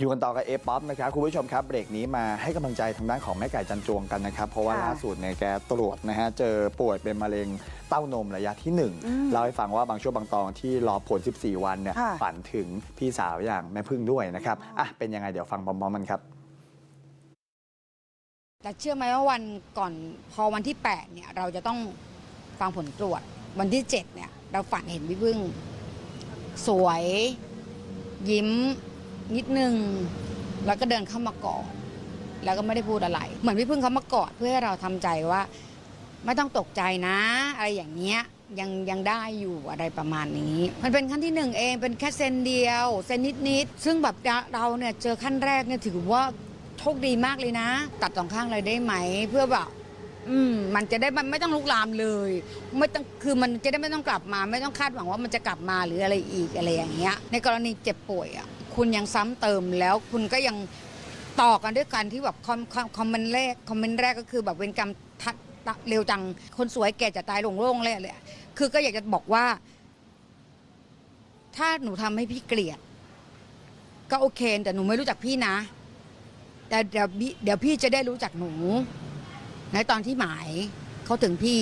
อยู่กันต่อกับเอป๊อปนะครับคุณผู้ชมครับเบรกนี้มาให้กำลังใจทางด้านของแม่ไก่จันจวงกันนะครับ เพราะว่าค่ะล่าสุดเนี่ยแกตรวจนะฮะเจอป่วยเป็นมะเร็งเต้านมระยะที่หนึ่งอืมเล่าให้ฟังว่าบางช่วงบางตอนที่รอผล 14 วันเนี่ยค่ะ ฝันถึงพี่สาวอย่างแม่พึ่งด้วยนะครับอะเป็นยังไงเดี๋ยวฟังพร้อมๆกันครับ แต่เชื่อไหมว่าวันก่อนพอวันที่ 8 เนี่ย เราจะต้องฟังผลตรวจ วันที่ 7 เนี่ย เราฝันเห็นพี่พึ่ง สวย ยิ้ม นิดนึง แล้วก็เดินเข้ามากอดแล้วก็ไม่ได้พูดอะไร เหมือนพี่พึ่งเขามากอดเพื่อให้เราทำใจว่า ไม่ต้องตกใจนะ อะไรอย่างเงี้ยยังยังได้อยู่อะไรประมาณนี้ มันเป็นขั้นที่หนึ่งเองเป็นแค่เซนเดียวเซนนิดนิดๆซึ่งแบบเราเนี่ยเจอขั้นแรกเนี่ยถือว่าโชคดีมากเลยนะ ตัดสองข้างเลยได้ไหม เพื่อแบบอืมมันจะได้มันไม่ต้องลุกลามเลย ไม่ต้องคือมันจะได้ไม่ต้องกลับมา ไม่ต้องคาดหวังว่ามันจะกลับมาหรืออะไรอีกอะไรอย่างเงี้ย ในกรณีเจ็บป่วยอะ คุณยังซ้ำเติมแล้วคุณก็ยังต่อกันด้วยกันที่แบบคอมคอมคอมเมนต์แรกคอมเมนต์แรกก็คือแบบเวรกรรมทัดเร็วจังคนสวยแก่จะตายลงโล่งเลยเลยคือก็อยากจะบอกว่า ถ้าหนูทำให้พี่เกลียด ก็โอเคแต่หนูไม่รู้จักพี่นะ แต่เดี๋ยวพี่เดี๋ยวพี่จะได้รู้จักหนู ในตอนที่หมายเขาถึงพี่